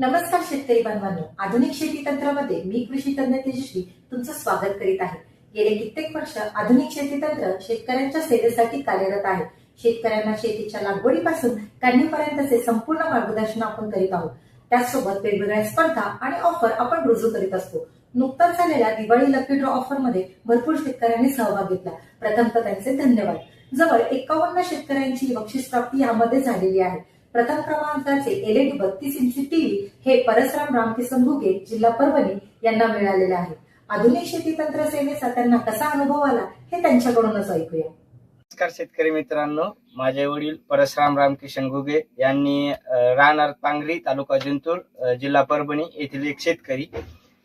नमस्कार शेतकरी बांधवांनो. आधुनिक शेती तंत्रामध्ये मी कृषी तज्ञ तेजस्वी तुमचं स्वागत करीत आहे. गेले कित्येक वर्ष आधुनिक शेती तंत्र शेतकऱ्यांच्या सेवेसाठी कार्यरत आहे. शेतकऱ्यांना शेतीच्या लागवडीपासून काढणीपर्यंतचे संपूर्ण मार्गदर्शन आपण करीत आहोत. त्याचसोबत वेगवेगळ्या स्पर्धा आणि ऑफर आपण रुजू करीत असतो. नुकताच झालेल्या दिवाळी लकी ड्रॉ ऑफरमध्ये भरपूर शेतकऱ्यांनी सहभाग घेतला. प्रथमतः त्यांचे धन्यवाद. जवळ एकावन्न शेतकऱ्यांची बक्षीस प्राप्ती यामध्ये झालेली आहे. प्रथम क्रमांकाचे एलईडी बत्तीस इंची टीव्ही हे परसराम रामकिसन घुगे जिल्हा परभणी यांना मिळालेले आहे. आधुनिक शेती तंत्र सेवेचा त्यांना कसा अनुभव आला हे त्यांच्याकडूनच ऐकूया. नमस्कार शेतकरी मित्रांनो माझे वडील परशुराम रामकिशन घुगे यांनी राहणार पांगरी तालुका जिंतूर जिल्हा परभणी येथील एक शेतकरी.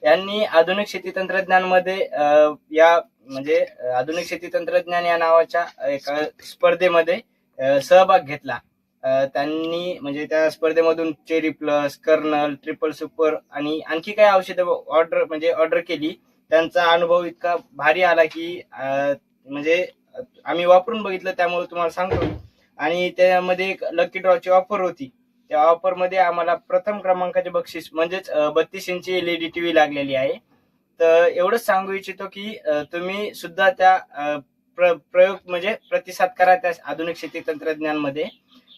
यांनी आधुनिक शेती तंत्रज्ञानमध्ये अ, या म्हणजे आधुनिक शेती तंत्रज्ञान या नावाच्या एका स्पर्धेमध्ये सहभाग घेतला. त्यांनी म्हणजे त्या स्पर्धेमधून cherry plus colonel triple super आणि आणखी काही औषधं ऑर्डर म्हणजे ऑर्डर केली. त्यांचा अनुभव इतका भारी आला की म्हणजे आम्ही वापरून बघितलं त्यामुळे तुम्हाला सांगतो. आणि त्यामध्ये एक लकी ड्रॉची ऑफर होती. त्या ऑफरमध्ये आम्हाला प्रथम क्रमांकाचे बक्षीस म्हणजेच बत्तीस इंची L E D T V लागलेली आहे. तर एवढंच सांगू इच्छितो की तुम्ही सुद्धा त्या प्र- प्रयोग म्हणजे प्रतिसाद करा त्या आधुनिक शेती तंत्रज्ञानमध्ये.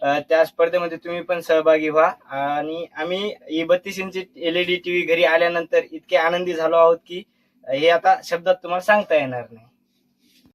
त्या स्पर्धेमध्ये तुम्ही पण सहभागी व्हा. आणि आम्ही ही बत्तीस इंची एलईडी टीव्ही घरी आल्यानंतर इतके आनंदी झालो आहोत की हे आता शब्दात तुम्हाला सांगता येणार नाही.